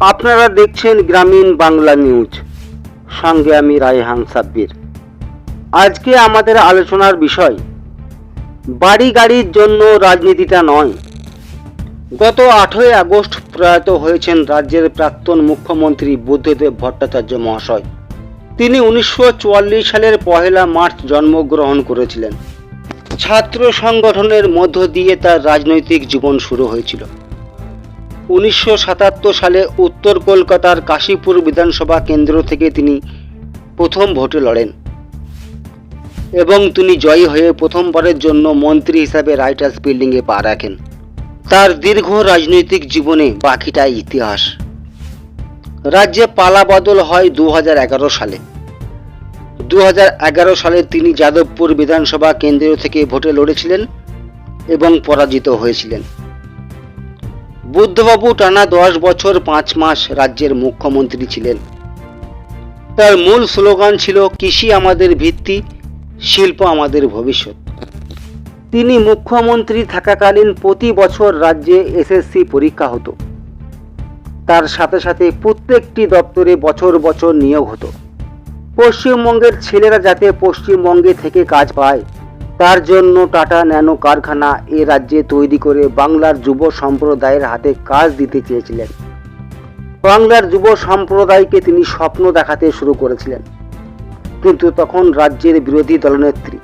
আপনারা দেখছেন গ্রামীণ বাংলা নিউজ। সঙ্গে আমি রায়হান সাব্বির। আজকে আমাদের আলোচনার বিষয় বাড়ি গাড়ির জন্য রাজনীতিটা নয়। গত আঠই আগস্ট প্রয়াত হয়েছেন রাজ্যের প্রাক্তন মুখ্যমন্ত্রী বুদ্ধদেব ভট্টাচার্য মহাশয়। তিনি উনিশশো চুয়াল্লিশ সালের পহেলা মার্চ জন্মগ্রহণ করেছিলেন। ছাত্র সংগঠনের মধ্য দিয়ে তার রাজনৈতিক জীবন শুরু হয়েছিল। উনিশশো সাতাত্তর সালে উত্তর কলকাতার কাশীপুর বিধানসভা কেন্দ্র থেকে তিনি প্রথম ভোটে লড়েন। এবং তিনি জয়ী হয়ে প্রথমবারের জন্য মন্ত্রী হিসাবে রাইটার্স বিল্ডিংয়ে পা রাখেন। তার দীর্ঘ রাজনৈতিক জীবনে বাকিটাই ইতিহাস। রাজ্যে পালা বদল হয় দু হাজার এগারো সালে। দু হাজার এগারো সালে তিনি যাদবপুর বিধানসভা কেন্দ্র থেকে ভোটে লড়েছিলেন এবং পরাজিত হয়েছিলেন। বুদ্ধবাবু টানা দশ বছর পাঁচ মাস রাজ্যের মুখ্যমন্ত্রী ছিলেন। তার মূল স্লোগান ছিল, কৃষি আমাদের ভিত্তি, শিল্প আমাদের ভবিষ্যৎ। তিনি মুখ্যমন্ত্রী থাকাকালীন প্রতি বছর রাজ্যে এসএসসি পরীক্ষা হতো। তার সাথে সাথে প্রত্যেকটি দপ্তরে বছর বছর নিয়োগ হতো। পশ্চিমবঙ্গের ছেলেরা যাতে পশ্চিমবঙ্গে থেকে কাজ পায় তার জন্য টাটা ন্যানো কারখানা এ রাজ্যে তৈরি করে বাংলার যুব সম্প্রদায়ের হাতে কাজ দিতে চেয়েছিলেন। বাংলার যুব সম্প্রদায়কে তিনি স্বপ্ন দেখাতে শুরু করেছিলেন। কিন্তু তখন রাজ্যের বিরোধী দলনেত্রী,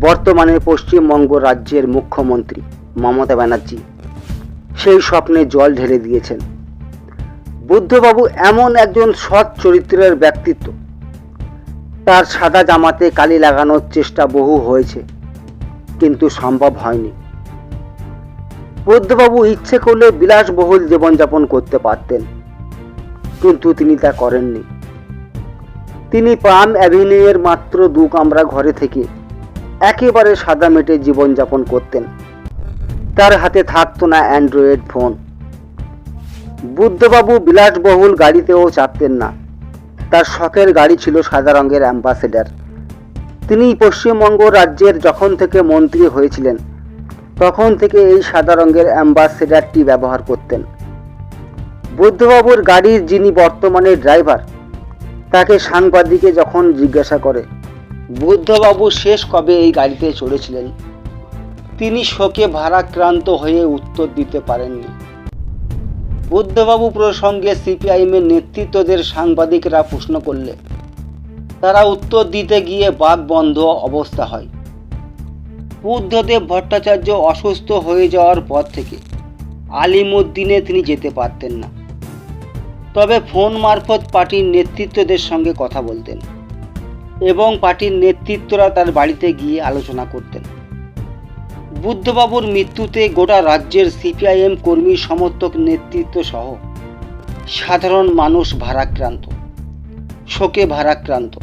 বর্তমানে পশ্চিমবঙ্গ রাজ্যের মুখ্যমন্ত্রী মমতা ব্যানার্জি সেই স্বপ্নে জল ঢেলে দিয়েছেন। বুদ্ধবাবু এমন একজন সৎ চরিত্রের ব্যক্তিত্ব তার সাদা জামাতে কালি লাগানোর চেষ্টা বহু হয়েছে, কিন্তু সম্ভব হয়নি। বুদ্ধবাবু ইচ্ছে করলে বিলাসবহুল জীবনযাপন করতে পারতেন, কিন্তু তিনি তা করেননি। তিনি পাম অ্যাভিনিউয়ের মাত্র দু কামরা ঘরে থেকে একেবারে সাদা মেটে জীবনযাপন করতেন। তার হাতে থাকতো না অ্যান্ড্রয়েড ফোন। বুদ্ধবাবু বিলাসবহুল গাড়িতেও চাপতেন না। তার শখের গাড়ি ছিল সাদা রঙের অ্যাম্বাসেডার। তিনি পশ্চিমবঙ্গ রাজ্যের যখন থেকে মন্ত্রী হয়েছিলেন, তখন থেকে এই সাদা রঙের অ্যাম্বাসেডারটি ব্যবহার করতেন। বুদ্ধবাবুর গাড়ির যিনি বর্তমানে ড্রাইভার, তাকে সাংবাদিকে যখন জিজ্ঞাসা করে, বুদ্ধবাবু শেষ কবে এই গাড়িতে চড়েছিলেন? তিনি শোকে ভারাক্রান্ত হয়ে উত্তর দিতে পারেননি। বুদ্ধবাবু প্রসঙ্গে সিপিআইএমের নেতৃত্বদের সাংবাদিকরা প্রশ্ন করলে, তারা উত্তর দিতে গিয়ে বাঘ বন্ধ অবস্থা হয়। বুদ্ধদেব ভট্টাচার্য অসুস্থ হয়ে যাওয়ার পর থেকে আলিমুদ্দিনে তিনি যেতে পারতেন না। তবে ফোন মারফত পার্টির নেতৃত্বদের সঙ্গে কথা বলতেন এবং পার্টির নেতৃত্বরা তার বাড়িতে গিয়ে আলোচনা করতেন। বুদ্ধবাবুর মৃত্যুতে গোটা রাজ্যের সিপিআইএম কর্মী সমর্থক নেতৃত্ব সহ সাধারণ মানুষ ভারাক্রান্ত, শোকে ভারাক্রান্ত।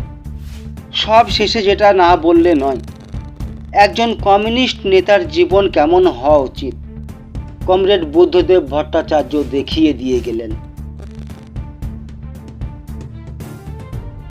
সব শেষে যেটা না বললে নয়, একজন কমিউনিস্ট নেতার জীবন কেমন হওয়া উচিত? কমরেড বুদ্ধদেব ভট্টাচার্য দেখিয়ে দিয়ে গেলেন।